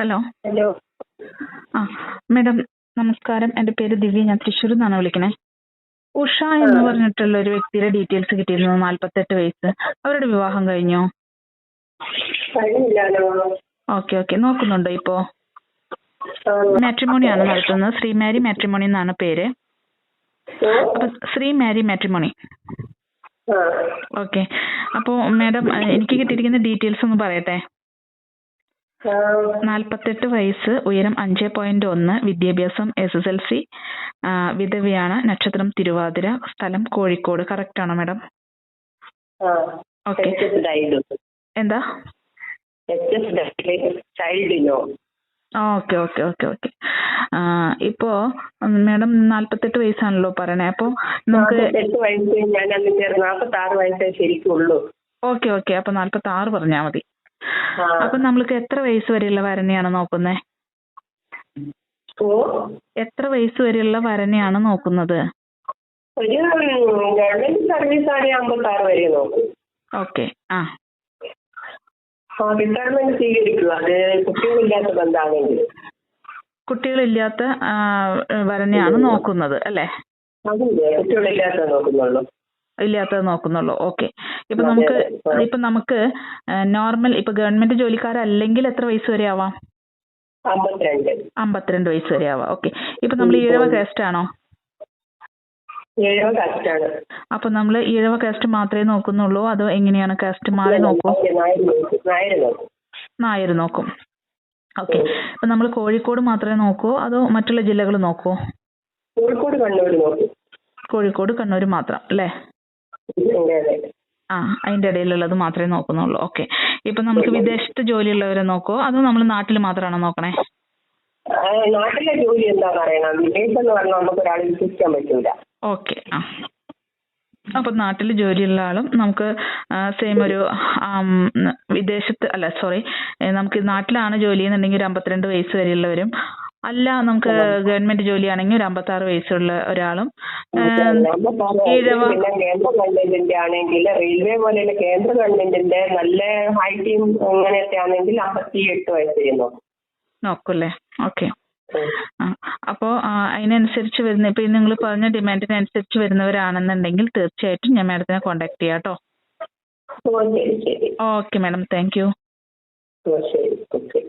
Hello. Hello. ആ madam നമസ്കാരം. എന്റെ പേര് ദിവ്യ. ഞാൻ തൃശ്ശൂരിൽ നിന്നാണ് വിളിക്കണേ. ഉഷ എന്ന് പറഞ്ഞിട്ടുള്ള ഒരു വ്യക്തിയുടെ ഡീറ്റെയിൽസ് കിട്ടിയിരുന്നു നാല്പത്തെട്ട് വയസ്സ്. അവരുടെ വിവാഹം കഴിഞ്ഞോ? Okay okay. നോക്കുന്നുണ്ടോ ഇപ്പോ? മാട്രിമോണി ആണ് നടത്തുന്നത്. ശ്രീമാരി മാട്രിമോണി എന്നാണ് പേര്. അപ്പൊ ശ്രീ ശ്രീമാരി മാട്രിമോണി. ഓക്കെ. അപ്പോ മാഡം എനിക്ക് കിട്ടിയിരിക്കുന്ന ഡീറ്റെയിൽസ് ഒന്ന് പറയട്ടെ? നാൽപ്പത്തെട്ട് വയസ്സ് ഉയരം അഞ്ച് പോയിന്റ് ഒന്ന് വിദ്യാഭ്യാസം എസ് എസ് എൽ സി വിധവയാണ് നക്ഷത്രം തിരുവാതിര സ്ഥലം കോഴിക്കോട്. കറക്റ്റ് ആണോ മാഡം. ഓക്കെ എന്താ? ഓക്കെ ഓക്കെ ഓക്കെ ഓക്കെ ഇപ്പോ മാഡം നാല്പത്തെട്ട് വയസ്സാണല്ലോ പറയണേ. അപ്പോ നമുക്ക് നാൽപ്പത്തെട്ട് വയസ്സ് ഞാൻ അന്ന് ചേർന്ന് നാൽപ്പത്തി ആറ് വയസ്സേ ശരിക്കുള്ളൂ. ഓക്കെ ഓക്കെ അപ്പൊ നാല്പത്തി ആറ് പറഞ്ഞാൽ മതി. അപ്പൊ നമ്മൾക്ക് എത്ര വയസ്സ് വരെയുള്ള വരനെയാണ് നോക്കുന്നത് ഓ. എത്ര വയസ്സ് വരെയുള്ള വരനെയാണ് നോക്കുന്നത്? ഒരു ഗവൺമെന്റ് സർവീസ് ആണെങ്കിൽ അമ്പത്തി ആറ് വരെ നോക്കും. ഓക്കെ ആ. ആ റിട്ടയർമെന്റ് സ്വീകരിക്കുക. അത് കുട്ടികളില്ലാത്ത ബന്ധാണെങ്കിൽ. കുട്ടികളില്ലാത്ത വരനെയാണ് നോക്കുന്നത് അല്ലേ? അതില്ലേ? കുട്ടികളില്ലാത്ത നോക്കുന്നുള്ളൂ. ഇല്ലാത്തത് നോക്കുന്നുള്ളൂ. ഓക്കെ. ഇപ്പൊ നമുക്ക്. ഇപ്പൊ നമുക്ക് നോർമൽ ഇപ്പൊ ഗവൺമെന്റ് ജോലിക്കാരല്ലെങ്കിൽ എത്ര വയസ്സ് വരെ ആവാം? അമ്പത്തിരണ്ട്. വയസ്സ് വരെ ആവാം. ഓക്കെ. ഇപ്പൊ നമ്മൾ ഈഴവ കാസ്റ്റ് ആണോ അപ്പൊ നമ്മൾ ഈഴവ കാസ്റ്റ് മാത്രമേ നോക്കുന്നുള്ളൂ അതോ എങ്ങനെയാണ് കാസ്റ്റ് മാറി നോക്കൂ? നായർ നോക്കും. ഓക്കെ. ഇപ്പൊ നമ്മൾ കോഴിക്കോട് മാത്രമേ നോക്കൂ അതോ മറ്റുള്ള ജില്ലകൾ നോക്കൂ? കോഴിക്കോട് കണ്ണൂർ നോക്കും. കോഴിക്കോട് കണ്ണൂർ മാത്രം അല്ലേ? ആ അതിന്റെ ഇടയിലുള്ളത് മാത്രമേ നോക്കുന്നുള്ളൂ. ഓക്കെ ഇപ്പൊ നമുക്ക് വിദേശത്ത് ജോലിയുള്ളവരെ നോക്കോ? അതോ നമ്മൾ നാട്ടിൽ മാത്രമാണോ നോക്കണേ? നാട്ടിലെ ജോലി എന്താ പറയണം വിദേശന്ന് പറഞ്ഞാൽ നമുക്ക് ഒരാളെ വിശ്വസിക്കാൻ പറ്റൂല. ഓക്കെ ആ. അപ്പൊ നാട്ടിൽ ജോലിയുള്ള ആളും നമുക്ക് സെയിം ഒരു ആം, വിദേശത്ത് അല്ല സോറി നമുക്ക് നാട്ടിലാണ് ജോലി എന്നുണ്ടെങ്കിൽ ഒരു അമ്പത്തിരണ്ട് വയസ്സ് വരെയുള്ളവരും അല്ല നമുക്ക് ഗവൺമെന്റ് ജോലിയാണെങ്കിൽ ഒരു അമ്പത്തി ആറ് വയസ്സുള്ള ഒരാളും പിന്നെ കേന്ദ്ര ഗവൺമെന്റിന്റെ ആണെങ്കിൽ റെയിൽവേ പോലെയുള്ള കേന്ദ്ര ഗവൺമെന്റിന്റെ നല്ല ഹൈ ടീം അങ്ങനെയൊക്കെ ആണെങ്കിൽ അമ്പത്തി എട്ട് വയസ്സ് ചെയ്യുന്നു നോക്കൂല്ലേ? ഓക്കെ. അപ്പോ അതിനനുസരിച്ച് വരുന്ന ഇപ്പൊ നിങ്ങൾ പറഞ്ഞ ഡിമാൻഡിന് അനുസരിച്ച് വരുന്നവരാണെന്നുണ്ടെങ്കിൽ തീർച്ചയായിട്ടും ഞാൻ മാഡത്തിനെ കോൺടാക്ട് ചെയ്യാം കേട്ടോ. Okay madam. Thank you. ശരി. ഓക്കെ.